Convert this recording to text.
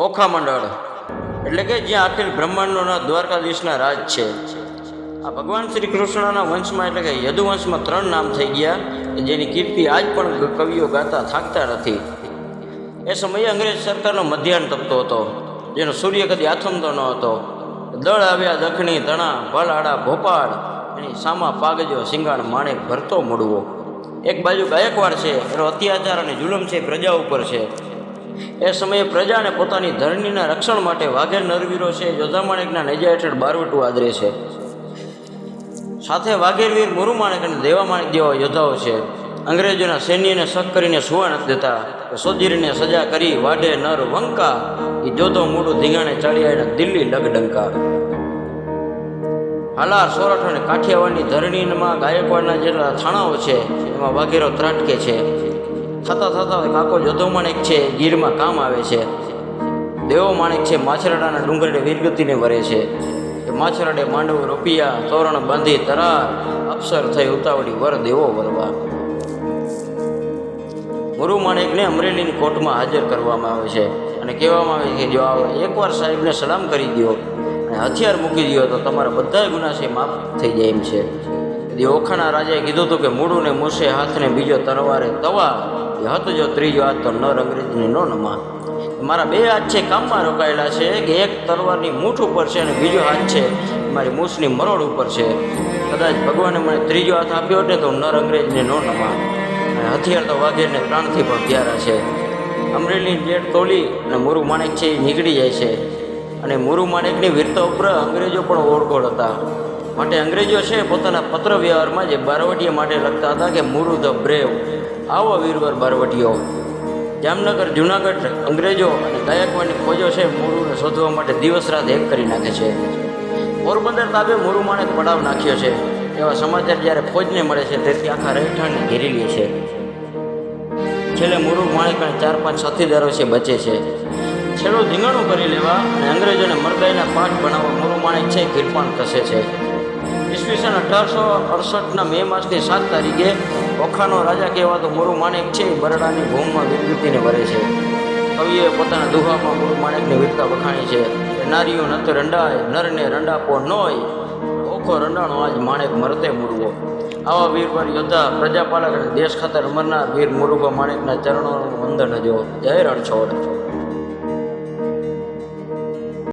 ઓખા મંડળ. એટલે કે જ્યાં અખિલ બ્રહ્માંડનો દ્વારકાધીશના રાજ છે. આ ભગવાન શ્રી કૃષ્ણના વંશમાં એટલે કે યદુવંશમાં ત્રણ નામ થઈ ગયા, જેની કીર્તિ આજ પણ કવિઓ ગાતા થાકતા નથી. એ સમયે અંગ્રેજ સરકારનો મધ્યાહન તપતો હતો. જેનો સૂર્ય કદી આથમતો ન હતો. દળ આવ્યા દખણી, તણા ભલાડા ભોપાળ, એની સામા પાગજો, સિંગાણ, માણેક ભરતો મળવો. એક બાજુ ગાયકવાડ છે, એનો અત્યાચાર અને જુલમ છે પ્રજા ઉપર છે. એ સમયે પ્રજાને પોતાની ધરણીના રક્ષણ માટે વાઘેર નરવીરો છે યોધામાણેકના નેજા હેઠળ બારવટું આદરે છે. સાથે વાઘેરવીર મુરુ માણેક અને દેવા માણેક જેવા યોદ્ધાઓ છે. અંગ્રેજોના સૈન્યને શક કરીને સુવા દેતા. સોજીરીને સજા કરી વાઢે નર વંકા. એ જોધો મૂડું ધીંગાણે ચાલી આવીને દિલ્હી લગડંકા. હાલાર, સોરઠ અને કાઠિયાવાડની ધરણીમાં ગાયકવાડના જેટલા થાણાઓ છે, એમાં વાઘેરો ત્રાટકે છે. થતાં થતાં કાકો જોધો માણેક છે, ગીરમાં કામ આવે છે. દેવો માણેક છે, માછરડાના ડુંગરે વીરગતિને વરે છે. માછરડે માંડવ, રોપિયા, તોરણ બાંધી તરાર, અપસર થઈ ઉતાવળી વર દેવો વરવા. ગુરુ માણેકને અમરેલીની કોર્ટમાં હાજર કરવામાં આવે છે અને કહેવામાં આવે છે કે જો આવો એકવાર સાહેબને સલામ કરી દો અને હથિયાર મૂકી દો તો તમારા બધા ગુના છે માફ થઈ જાય એમ છે. તેથી ઓખાણા રાજાએ કીધું હતું કે મૂળું ને મૂસે હાથને બીજો તરવારે તવા. એ હતો જો ત્રીજો હાથ તો નર અંગ્રેજની નો નમા મારા બે હાથ છે, કામમાં રોકાયેલા છે. કે એક તલવારની મૂઠ ઉપર છે અને બીજો હાથ છે, મારી મૂછની મરોડ ઉપર છે. કદાચ ભગવાને મને ત્રીજો હાથ આપ્યો ને તો નર અંગ્રેજને નો નમા અને હથિયાર તો વાઘેરને પ્રાણથી પણ પ્યારા છે. અમરેલીની જેટ તોલી અને મુરુ માણેક છે એ નીકળી જાય છે. અને મુરુ માણેકની વીરતા ઉપર અંગ્રેજો પણ ઓળખોળ હતા. માટે અંગ્રેજો છે પોતાના પત્ર વ્યવહારમાં જે બારવટીઓ માટે લખતા હતા કે મુરુ ધ બ્રેવ, આવો વીરવર બારવટીઓ. જામનગર, જુનાગઢ, અંગ્રેજો અને ગાયકવાડની ફોજો છે મુરુને શોધવા માટે દિવસ રાત એક કરી નાખે છે. પોરબંદર તાબે મુરુ માણેક પડાવ નાખ્યો છે. એવા સમાચાર જ્યારે ફોજને મળે છે તેથી આખા રહેઠાણને ઘેરી લે છે. છેલ્લે મુરુ માણેક અને ચાર પાંચ સાથીદારો છે બચે છે. છેલ્લું ધીંગણું કરી લેવા અને અંગ્રેજોને મરદાઈના પાઠ બનાવવા મુરુ માણેક છે કિરપાણ કસે છે. ઈસવીસન અઢારસો અડસઠના મે માસની સાત તારીખે ઓખાનો રાજા કહેવાતો મુરુ માણેક છે બરડાની ભૂમમાં વિરગતિને વરે છે. કવિએ પોતાના દુહામાં મુરુ માણેકની વીરતા વખાણી છે. નારીઓ નત રંડાય, નરને રંડાપો નોય ઓખો રંડાણો આજ માણેક મરતે મુરવો. આવા વીરવર યોદ્ધા પ્રજાપાલક અને દેશ ખાતર અમરનાર વીર મુરુભા માણેકના ચરણોનું વંદન જો જય રણછોડ